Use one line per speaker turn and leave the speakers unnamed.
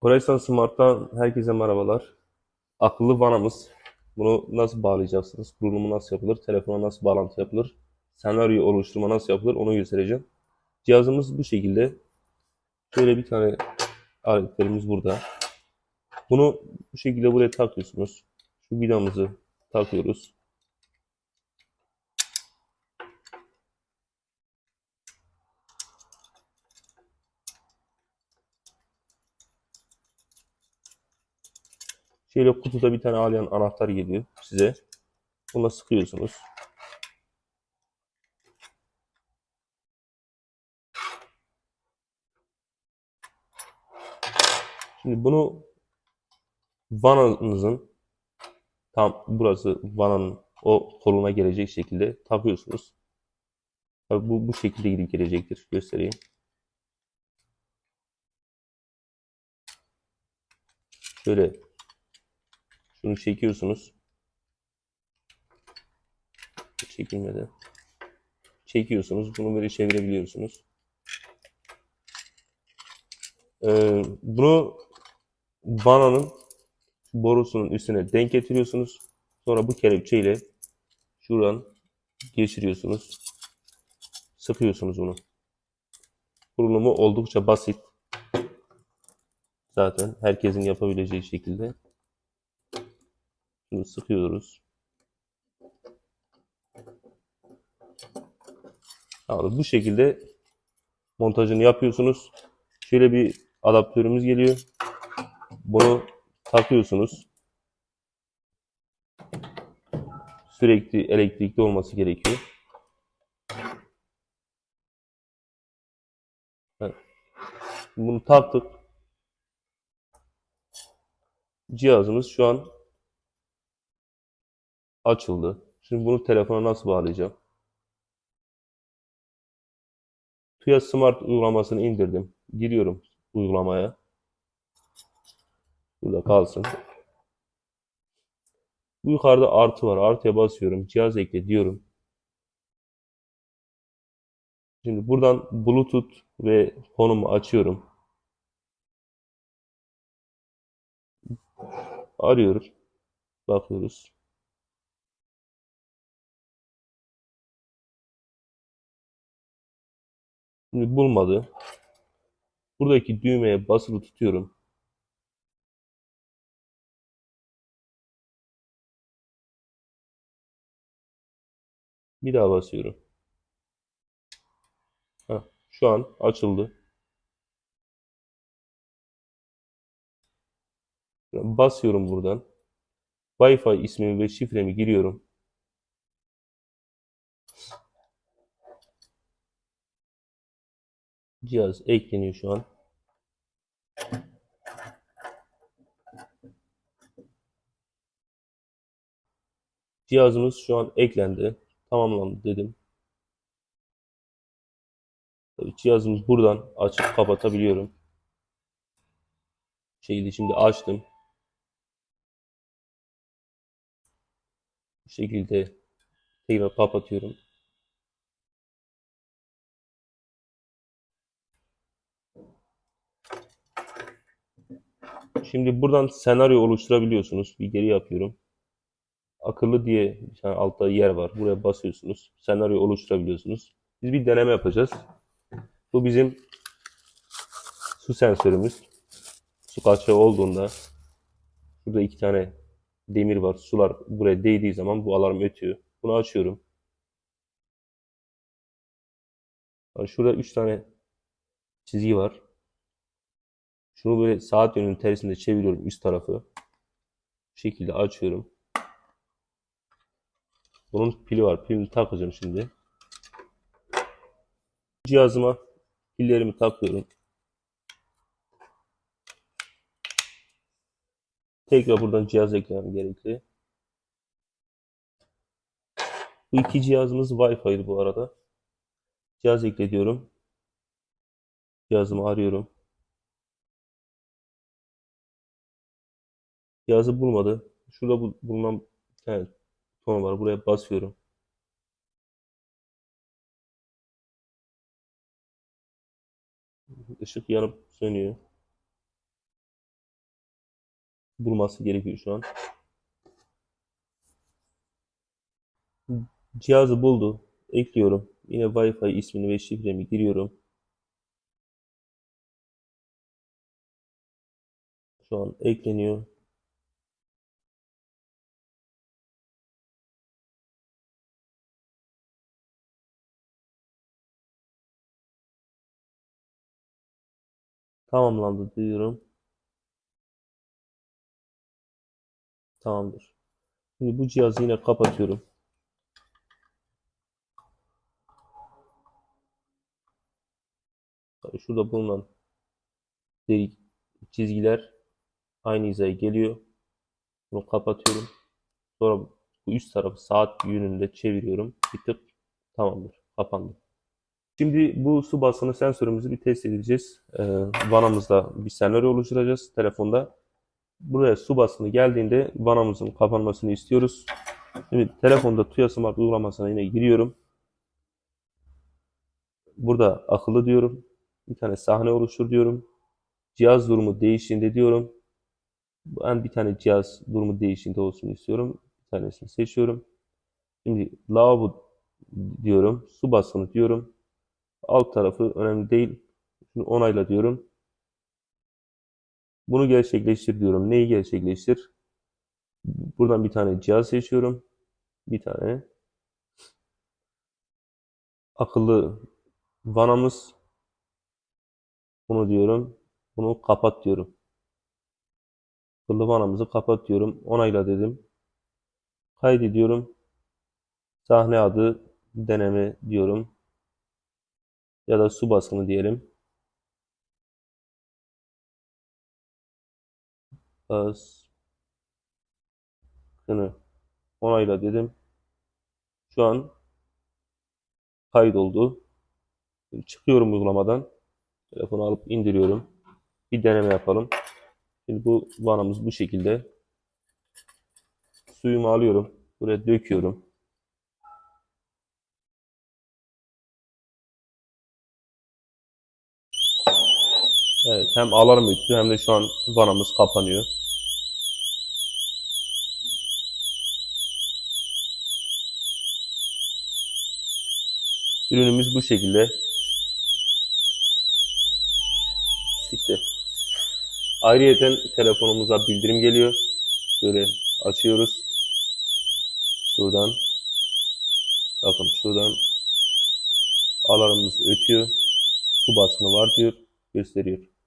Horizon Smart'tan herkese merhabalar. Akıllı vanamız. Bunu nasıl bağlayacaksınız? Kurulumu nasıl yapılır? Telefona nasıl bağlantı yapılır? Senaryo oluşturma nasıl yapılır? Onu göstereceğim. Cihazımız bu şekilde. Şöyle bir tane aletlerimiz burada. Bunu bu şekilde buraya takıyorsunuz. Şu vidamızı takıyoruz. Şöyle kutuda bir tane alyan anahtar geliyor size. Buna sıkıyorsunuz. Şimdi bunu vananızın tam burası vananın o koluna gelecek şekilde takıyorsunuz. Tabii bu bu şekilde gidip gelecektir. Göstereyim. Şöyle şunu çekiyorsunuz. Çekilmedi. Çekiyorsunuz. Bunu böyle çevirebiliyorsunuz. Ee, bunu vananın borusunun üstüne denk getiriyorsunuz. Sonra bu kelepçeyle şuradan geçiriyorsunuz. Sıkıyorsunuz bunu. Kurulumu oldukça basit. Zaten herkesin yapabileceği şekilde. Şunu sıkıyoruz. Abi bu şekilde montajını yapıyorsunuz. Şöyle bir adaptörümüz geliyor. Bunu takıyorsunuz. Sürekli elektrikli olması gerekiyor. Bunu taktık. Cihazımız şu an açıldı. Şimdi bunu telefona nasıl bağlayacağım? Tuya Smart uygulamasını indirdim. Giriyorum uygulamaya. Burada kalsın. Bu yukarıda artı var. Artıya basıyorum. Cihaz ekle diyorum. Şimdi buradan Bluetooth ve konumu açıyorum. Arıyoruz. Bakıyoruz. Şimdi bulmadı. Buradaki düğmeye basılı tutuyorum. Bir daha basıyorum. Heh, şu an açıldı. Basıyorum buradan. Wi-Fi ismimi ve şifremi giriyorum. Cihaz ekleniyor şu an. Cihazımız şu an eklendi. Tamamlandı dedim. Tabii cihazımız buradan açıp kapatabiliyorum. Şekilde şimdi açtım. Bu şekilde tekrar kapatıyorum. Şimdi buradan senaryo oluşturabiliyorsunuz. Bir geri yapıyorum. Akıllı diye tane altta yer var. Buraya basıyorsunuz. Senaryo oluşturabiliyorsunuz. Biz bir deneme yapacağız. Bu bizim su sensörümüz. Su kaçağı olduğunda burada iki tane demir var. Sular buraya değdiği zaman bu alarm ötüyor. Bunu açıyorum. Yani şurada üç tane çizgi var. Şunu böyle saat yönünün tersinde çeviriyorum üst tarafı. Bu şekilde açıyorum. Bunun pili var. Pilini takacağım şimdi. Cihazıma pillerimi takıyorum. Tekrar buradan cihaz eklemem gerekli. Bu iki cihazımız Wi-Fi'li bu arada. Cihaz ekle diyorum. Cihazımı arıyorum. Cihazı bulmadı. Şurada bu- bulunan bir tane buton var. Buraya basıyorum. Işık yanıp sönüyor. bulması gerekiyor şu an. Cihazı buldu. Ekliyorum. Yine Wi-Fi ismini ve şifremi giriyorum. Şu an ekleniyor. Tamamlandı diyorum. Tamamdır. Şimdi bu cihazı yine kapatıyorum. Şurada bulunan delik çizgiler aynı hizaya geliyor. Bunu kapatıyorum. Sonra bu üst tarafı saat yönünde çeviriyorum. Bir tık tamamdır. Kapandı. Şimdi bu su basını sensörümüzü bir test edeceğiz. Ee, vanamızda bir senaryo oluşturacağız telefonda. Buraya su basını geldiğinde vanamızın kapanmasını istiyoruz. Şimdi telefonda TUYA Smart uygulamasına yine giriyorum. Burada akıllı diyorum. Bir tane sahne oluştur diyorum. Cihaz durumu değiştiğinde diyorum. Ben bir tane cihaz durumu değiştiğinde olsun istiyorum. Bir tanesini seçiyorum. Şimdi lavabo diyorum. Su basını diyorum. Alt tarafı önemli değil. Şunu onayla diyorum. Bunu gerçekleştir diyorum. Neyi gerçekleştir? Buradan bir tane cihaz seçiyorum. Bir tane akıllı vanamız. Bunu diyorum. Bunu kapat diyorum. Akıllı vanamızı kapat diyorum. Onayla dedim. Kaydediyorum. Sahne adı deneme diyorum. Ya da su basını diyelim. Baskını onayla dedim. Şu an kaydoldu. Çıkıyorum uygulamadan. Telefonu alıp indiriyorum. Bir deneme yapalım. Şimdi bu vanamız bu şekilde. Suyumu alıyorum. Buraya döküyorum. Evet, hem alarm ötüyor hem de şu an vanamız kapanıyor. Ürünümüz bu şekilde. Siktir. Ayrıyeten telefonumuza bildirim geliyor. Böyle açıyoruz. Şuradan. Bakın şuradan alarmımız ötüyor. Su basını var diyor. Gösteriyor.